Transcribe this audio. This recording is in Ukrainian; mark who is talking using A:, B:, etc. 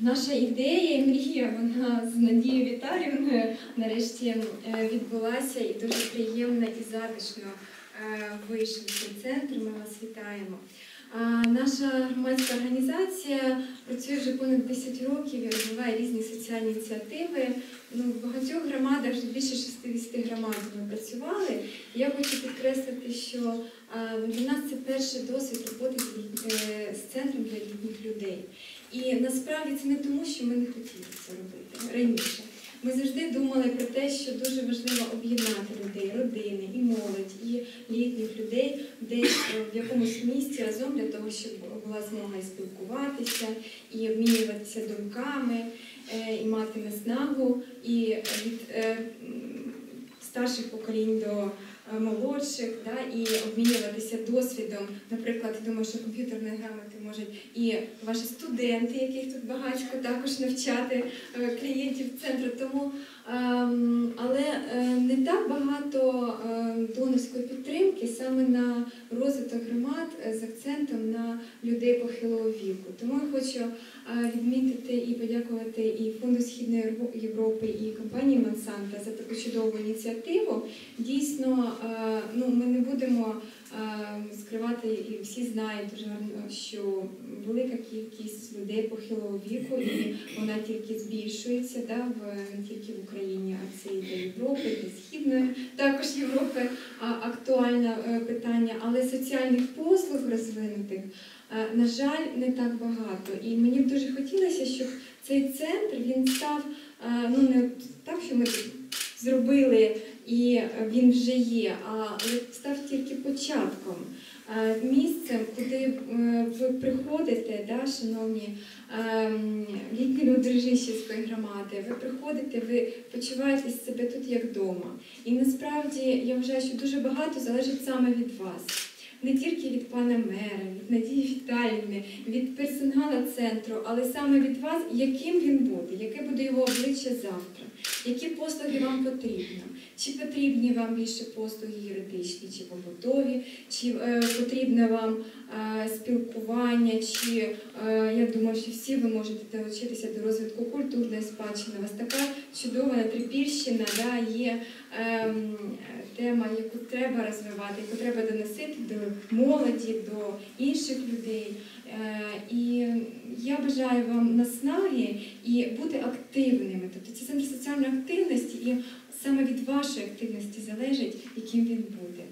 A: Наша ідея і мрія, вона з Надією Віталіївною нарешті е, відбулася і дуже приємно і затишно е, вийшов цей центр. Ми вас вітаємо. Наша громадська організація працює вже понад 10 років і розвиває різні соціальні ініціативи. Ну, в багатьох громадах вже більше 60 громад ми працювали. Я хочу підкреслити, що для нас це перший досвід роботи з е, центром. І насправді це не тому, що ми не хотіли це робити раніше. Ми завжди думали про те, що дуже важливо об'єднати людей, родини, і молодь, і літніх людей десь е, в якомусь місці разом для того, щоб була змога і спілкуватися, і обмінюватися думками, е, і мати наснагу, і від е, старших поколінь до молодших, да, і обмінюватися досвідом. Наприклад, я думаю, що комп'ютерної грамоти можуть і ваші студенти, яких тут багатько, також навчати е, клієнтів центру. Тому, ем, але е, не так багато е, донорської підтримки саме на розвиток громад е, з акцентом на людей похилого віку. Тому я хочу е, відмітити і подякувати і Фонду Східної Європи, і компанії Монсанта за таку чудову ініціативу. Дійсно, е, ну ми не будемо е, скривати, і всі знають гарно, що велика кількість людей похилого віку, і вона тільки збільшується да, в не тільки в Україні, а це і для Європи, для Східної також Європи актуальне е, питання, але соціальних послуг розвинутих, е, на жаль, не так багато. І мені б дуже хотілося, щоб цей центр він став е, ну не так, що ми зробили і він вже є, а став тільки початком. Місцем, куди ви приходите, да, шановні ем, літні люди громади, ви приходите, ви почуваєте себе тут як вдома. І насправді я вважаю, що дуже багато залежить саме від вас. Не тільки від пана мера, від Надії Віталіївни, від персоналу центру, але саме від вас, яким він буде, яке буде його обличчя завтра, які послуги вам потрібно. Чи потрібні вам більше послуги юридичні, чи побутові, чи е, потрібне вам е, спілкування, чи е, я думаю, що всі ви можете долучитися до розвитку культурної спадщини. У вас така чудова натрипільщина, да, є ем, тема, яку треба розвивати, яку треба доносити до молоді, до інших людей. Е, І я бажаю вам наснаги і бути активними. Тобто це центр соціальної активності, і саме від вашої активності залежить, яким він буде.